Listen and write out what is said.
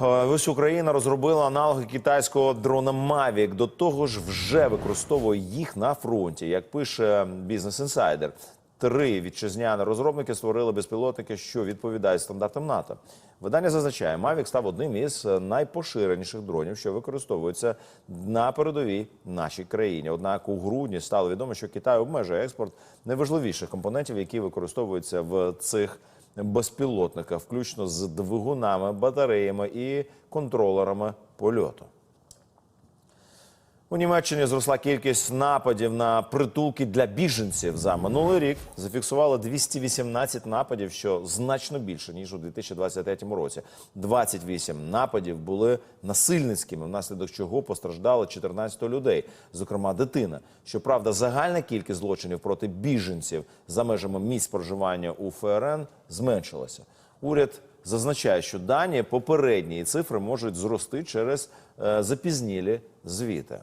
Е, Ось Україна розробила аналоги китайського дрона Mavic. До того ж, вже використовує їх на фронті. Як пише Бізнес Інсайдер, три вітчизняні розробники створили безпілотники, що відповідають стандартам НАТО. Видання зазначає, Mavic став одним із найпоширеніших дронів, що використовуються на передовій нашій країні. Однак у грудні стало відомо, що Китай обмежує експорт найважливіших компонентів, які використовуються в цих безпілотника, включно з двигунами, батареями і контролерами польоту. У Німеччині зросла кількість нападів на притулки для біженців. За минулий рік зафіксували 218 нападів, що значно більше ніж у 2023 році. 28 нападів були насильницькими, внаслідок чого постраждало 14 людей, зокрема дитина. Щоправда, загальна кількість злочинів проти біженців за межами місць проживання у ФРН зменшилася. Уряд зазначає, що дані попередні цифри можуть зрости через е, запізнілі звіти.